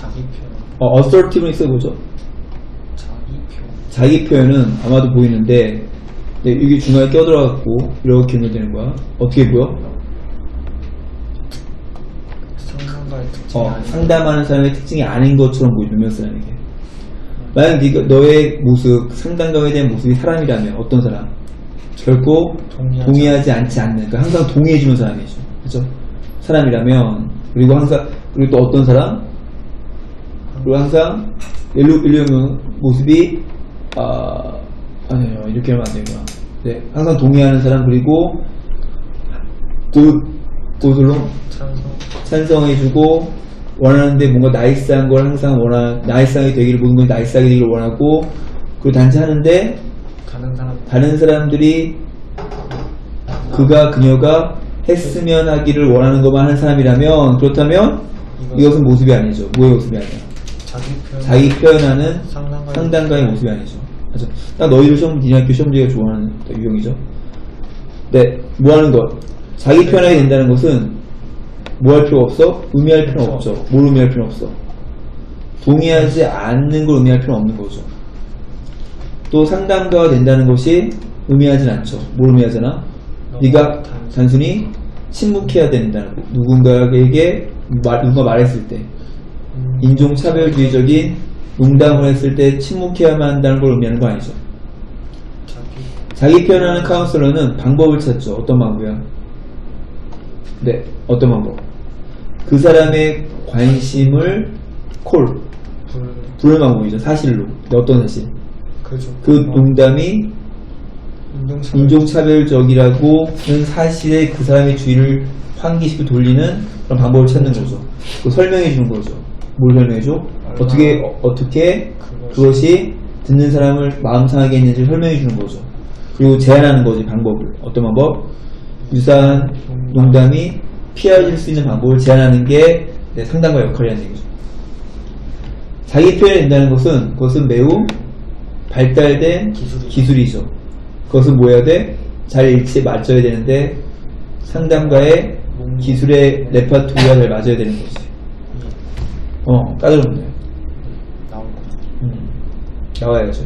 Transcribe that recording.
자기 표현. 어, assertive는 써보죠. 자기 표현. 자기 표현은 아마도 보이는데 네, 이게 중간에 껴들어갖고 이렇게 연결되는 거야. 어떻게 보여? 어, 상담하는 사람의 특징이 아닌 것처럼 보이는 명사라는 게. 만약 네가 너의 모습, 상담가에 대한 모습이 사람이라면 어떤 사람? 결코 동의하지 동의하지 않지 않는, 그러니까 항상 동의해주는 사람이죠. 그죠? 사람이라면, 그리고 항상, 그리고 또 어떤 사람? 그리고 항상, 일로, 일로 모습이, 아, 아니에요. 이렇게 하면 안 되구나. 네, 항상 동의하는 사람, 그리고, 곧, 곧으로 찬성. 찬성해주고 원하는데 뭔가 나이스한 걸 항상 원하 나이스하게 되기를 모든 걸 나이스하게 되기를 원하고 그리고 단지 하는데 다른 사람. 다른 사람들이 그가 그녀가 했으면 하기를 원하는 것만 하는 사람이라면 그렇다면 이것은 모습이 아니죠 뭐의 모습이 아니야 자기 표현. 자기 표현하는 상당가의 상당가의 모습이 아니죠 맞죠 딱 너희들 시험 니네 학교 시험지가 좋아하는 유형이죠 네 뭐 하는 것 자기 표현하게 된다는 것은 뭐 할 필요 없어? 의미할 필요 없죠. 뭘 의미할 필요 없어? 동의하지 않는 걸 의미할 필요 없는 거죠. 또 상담가가 된다는 것이 의미하진 않죠. 뭘 의미하잖아? 네가 단순히 침묵해야 된다는 거. 누군가에게 말, 누가 말했을 때 음, 인종차별주의적인 농담을 했을 때 침묵해야만 한다는 걸 의미하는 거 아니죠. 자기 표현하는 카운슬러는 방법을 찾죠. 어떤 방법이야? 네, 어떤 방법? 그 사람의 관심을 콜, 불. 부르는 방법이죠. 사실로. 근데 어떤 사실? 그죠. 그 농담이 인종차별. 인종차별적이라고 하는 사실에 그 사람의 주의를 환기시켜 돌리는 그런 방법을 찾는 거죠. 그 설명해 주는 거죠. 뭘 설명해 줘? 어떻게, 어, 어떻게 그것이 듣는 사람을 마음 상하게 했는지 설명해 주는 거죠. 그리고 제안하는 거지, 방법을. 어떤 방법? 유사한 농담이 피해질 수 있는 방법을 제안하는 게 네, 상담가 역할이라는 얘기죠. 자기 표현이 된다는 것은 그것은 매우 발달된 기술이죠. 기술이 죠. 그것은 뭐 해야 돼? 잘 일치에 맞춰야 되는데 상담가의 기술의 레파토리가 잘 맞아야 되는 거지. 어, 까다롭네요. 나온 거. 음, 나와야죠.